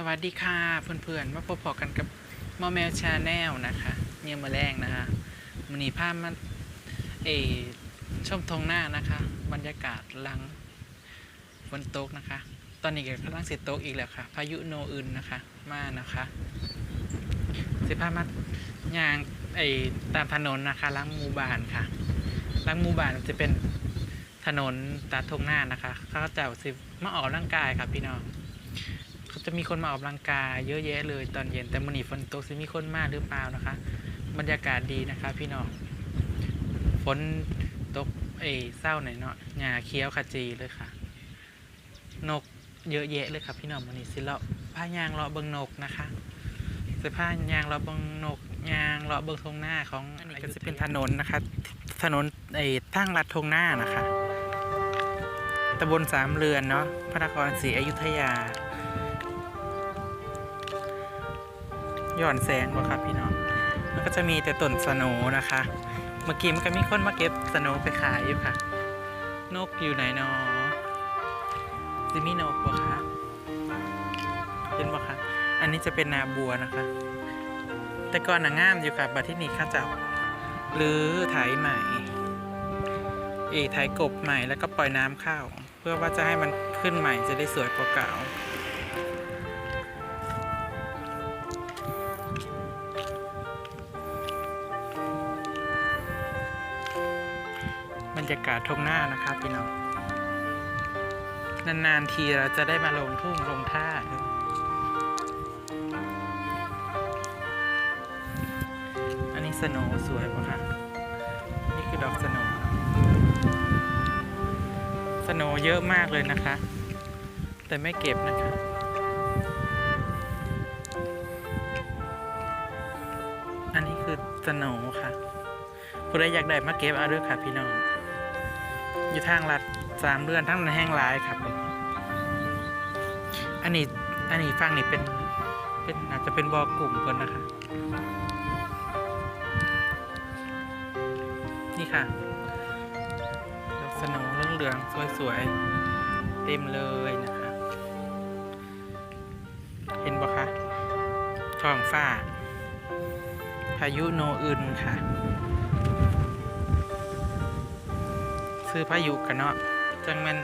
สวัสดีค่ะเพื่อนๆมาพบกันกับมอแมวชาแนลนะคะเนี่ยมาแรงนะคะมันนีภาพมันเออชมทงหน้านะคะ บรรยากาศลังฝนตกนะคะ ตอนนี้ก็กำลังเสร็จตกอีกแล้วค่ะ พายุโนอื่นนะคะ มานะคะสิพามาย่างไอตามถนนนะคะลังมูบานค่ะลังมูบานจะเป็นถนนตัดทงหน้านะคะ เขาก็จะสิมาออกกำลังกายค่ะพี่น้อง เขาจะมีคนมาออกกำลังกายเยอะแยะเลยตอนเย็นแต่มันนี่ฝนตกจะมีคนมากหรือเปล่านะคะ บรรยากาศดีนะคะ พี่น้องฝนตกเอยเศร้าหน่อยเนาะหญ้าเขียวขจีเลยค่ะ นกเยอะแยะเลยค่ะพี่น้องมันนี่สิเลาะผ้ายางเลาะเบิงนกนะคะเสื้อผ้ายางเลาะเบิงนกยางเลาะเบิงทงหน้าของอันนี้ก็จะเป็นถนนนะคะ ถนนไอ้ตั้งรัดทงหน้านะคะตำบลสามเรือนเนาะพระนครศรีอยุธยา หย่อนแสงบ่ครับพี่น้องมันก็จะมีแต่ต้นสโหนนะคะ เมื่อกี้มันก็มีคนมาเก็บสโหนไปขายอยู่ค่ะ นกอยู่ไหนนอจิมีนกบ่คะเห็นบ่คะอันนี้จะเป็นนาบัวนะคะ แต่ก่อนหน่ะงามอยู่ค่ะบัดที่นี่ข้าจ้าหรือไถใหม่ เอยไถกบใหม่แล้วก็ปล่อยน้ำเข้าเพื่อว่าจะให้มันขึ้นใหม่จะได้สวยกว่าเก่า รยากาศทงหน้านะครับพี่น้อง นานๆทีเราจะได้มาลงทุ่งลงท่า อันนี้สโนสวยปะคะนี่คือดอกสโนสโนเยอะมากเลยนะคะ แต่ไม่เก็บนะคะอันนี้คือสโนค่ะผู้ใดอยากได้มาเก็บเอาด้อค่ะพี่น้อง อยู่ทางลัดสามเดือนทั้งนั้นแห้งร้ายครับ อันนี้อันนี้ฟังนี่เป็นเป็นอาจจะเป็นบอกลุ่มก่อนนะคะ นี่ค่ะดอกสโหนเรื่องเหลืองๆสวยๆ เต็มเลยนะคะ เห็นบ่คะท้องฟ้า พายุโนอึนค่ะ ซื้อพายุกันเนาะจังมัน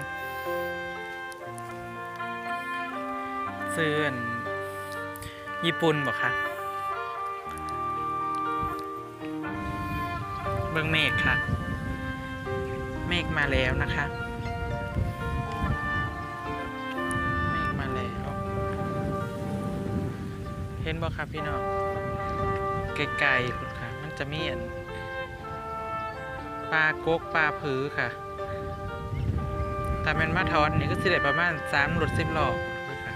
ซื้อนญี่ปุ่นบอกค่ะ เบิ่งเมฆค่ะ เมฆมาแล้วนะคะเมฆมาแล้ว เห็นบอกครับพี่น้องไกลๆคุณค่ะ มันจะมีอัน ปลากกปลาผือค่ะแต่เป็นมาทอนนี่ก็สิได้ประมาณสามหลุดสิบหลอกเลยค่ะ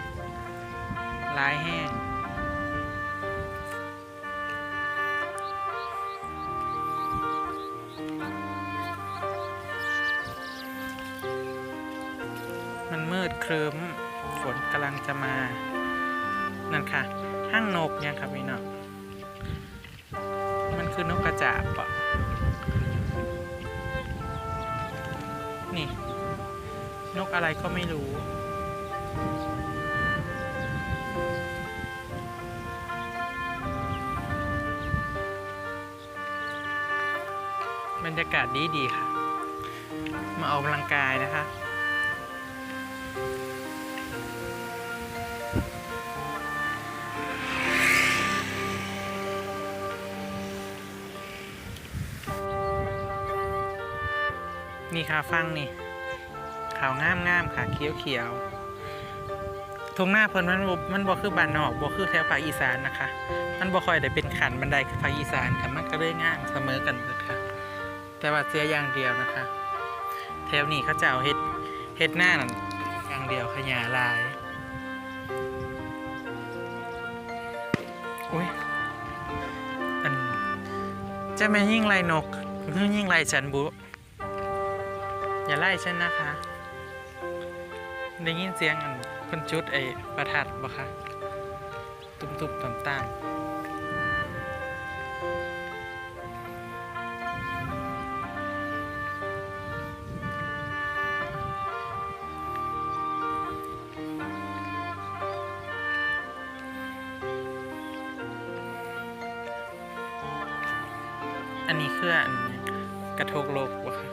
ลายแห้งมันมืดครึ้มฝนกำลังจะมา นั่นค่ะ ห้างนกเนี่ยครับพี่น้องมันคือนกกระจาบปะ กอะไรก็ไม่รู้ บรรยากาศดีดีค่ะ มาออกกำลังกายนะคะนี่ค่ะฟังนี่ ขาวงามงามๆค่ะเขียวเขียวๆทงหน้าเพิ่นมันบมันบ่คือบ้านนอกบ่คือแถวภาคอีสานนะคะ มันบ่ค่อยได้เป็นขันบันไดคือภาคอีสานค่ะมันก็เลยงามเสมอกันเบิดค่ะ แต่ว่าเสียอย่างเดียวนะคะ แถวนี้เขาจะเอาเฮ็ดเฮ็ดหน้านั่นอย่างเดียวขยาลายอุ้ยอันจะแม่ยิ่งไรนกหรือยิ่งไรฉันบุอย่าไล่ฉันนะคะ ได้ยินเสียงกันคนจุดไอ้ประทัดบ่คะตุ้มตุ่มต่ำๆอันนี้คืออันกระทกโลกวะค่ะ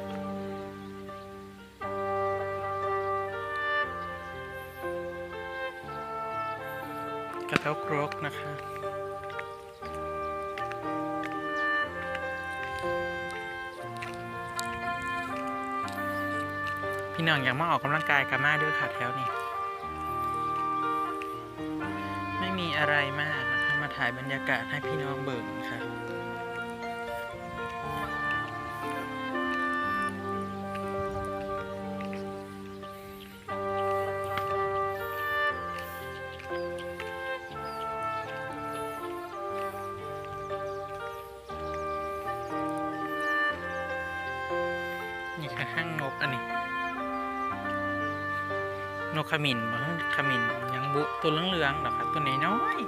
กระเทกโลกนะคะพี่น้องอยากมาออกกำลังกายกันมาด้วยค่ะแถวนี้ ไม่มีอะไรมากนะคะมาถ่ายบรรยากาศให้พี่น้องเบิ่งค่ะ อันนี้นกขมิ้นบ่ฮะขมิ้นยังบุตัวเหลืองๆดอกค่ะตัวน้อยๆ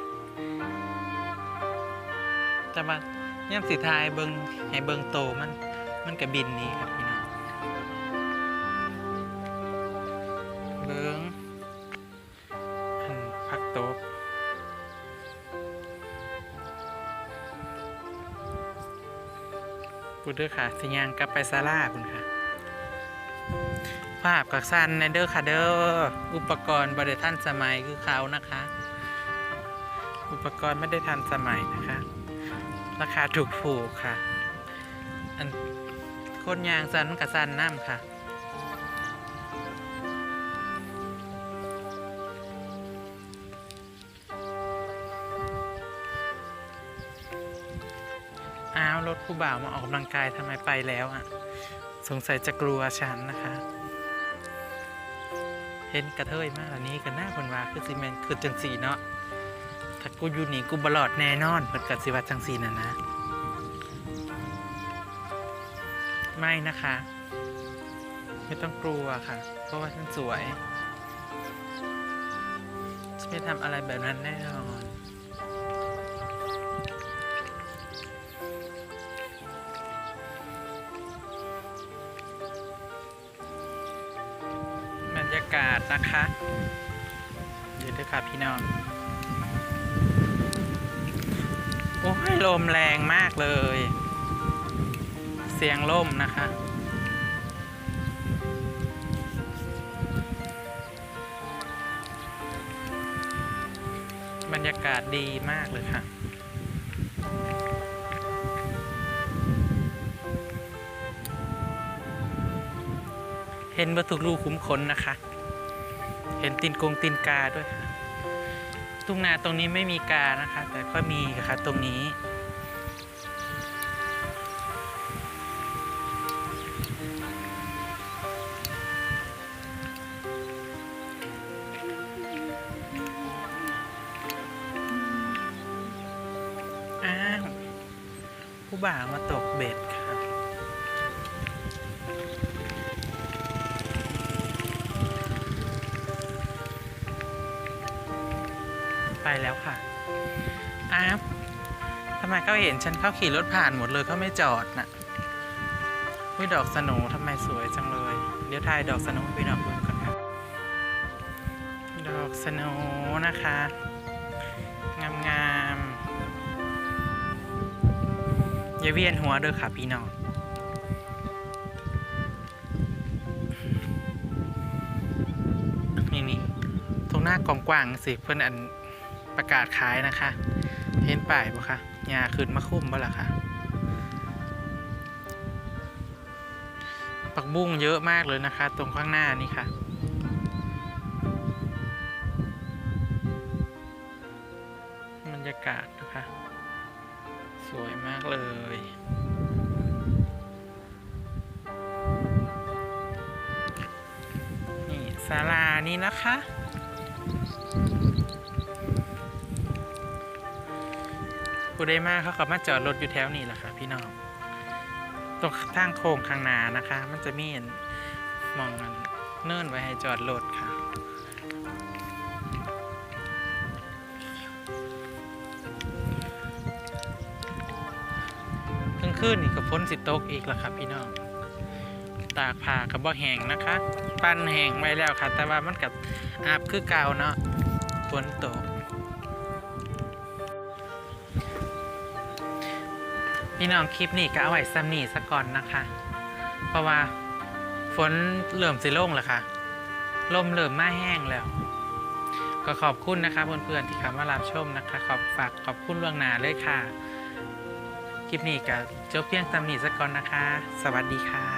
แต่ว่าย่ำสีทายเบิงให้เบิงโตมันมันกระบินนี้ครับพี่น้องเบิงอันพักโตบกูเด้อค่ะสิยางกลับไปซาร่าคุณค่ะาพกับสั้นในเด้อค่ะเด้ออุปกรณ์บริทันสมัยคือเขานะคะ อุปกรณ์ไม่ได้ทันสมัยนะคะ ราคาถูกถูกค่ะ อันโคนยางสั้นมันกับสั้นน้ำค่ะอ้าวรถผู้บ่าวมาออกกำลังกายทำไมไปแล้วอะ สงสัยจะกลัวฉันนะคะ เห็นกระเทยมากอันนี้กันหน้าคนว่าคือซีเมนคือจังสีเนาะถ้ากูอยู่นี่กูบลอดแน่นอนเปิดกับสิวัตจังสีน่ะนะ ไม่นะคะ ไม่ต้องกลัวค่ะ เพราะว่าฉันสวยฉันไม่ทำอะไรแบบนั้นแน่นอน ยากาศนะคะเดี๋ยวด้วยค่ะพี่น้อง โอ้ยลมแรงมากเลย เสียงลมนะคะบรรยากาศดีมากเลยค่ะ เห็นวัตถุรูคุ้มขนนะคะ เห็นตีนกงตีนกาด้วยค่ะทุ่งนาตรงนี้ไม่มีกานะคะ แต่ก็มีค่ะตรงนี้ อ้าว ผู้บ่าวมาตกเบ็ดค่ะ ไปแล้วค่ะอ้าวทำไมเขาเห็นฉันเขาขี่รถผ่านหมดเลยเขาไม่จอดน่ะวิดอกสโหนทำไมสวยจังเลย เดี๋ยวถ่ายดอกสโหนไปดอกเบิ่งก่อนครับดอกสโหนะคะ งามงามๆอย่าเวียนหัวเด้อค่ะพี่น้องนี่นี่ตรงหน้ากองกว้างๆสิเพื่อนอัน ประกาศขายนะคะ เห็นป้ายบ่คะยาขึ้นมาคุ้มบ่ล่ะคะปักบุ้งเยอะมากเลยนะคะ ตรงข้างหน้านี่ค่ะ บรรยากาศนะคะ สวยมากเลยนี่ศาลานี่นะคะ ผู้ใดมาเขาขับมาจอดรถอยู่แถวนี้แหละค่ะ พี่น้องตรงทางโค้งข้างหน้านะคะ มันจะมีอันมองอันเนิ่นไว้ให้จอดรถค่ะกลางคืนนี่ก็ฝนสิตกอีกแล้วครับพี่น้อง ตากผ้ากับบ่แห้งนะคะ ปั้นแห้งไว้แล้วค่ะ แต่ว่ามันกับอาบคือเก่าเนาะฝนตก พี่น้องคลิปนี้ก็เอาไว้ซ้ำนีสักก่อนนะคะ เพราะว่าฝนเริ่มสิลงแล้วค่ะ ลมเริ่มมาแห้งแล้ว ก็ขอบคุณนะคะเพื่อนๆที่เข้ามารับชมนะคะ ขอบฝากขอบคุณล่วงหน้าเลยค่ะ คลิปนี้ก็จบเพียงซ้ำนีสักก่อนนะคะ สวัสดีค่ะ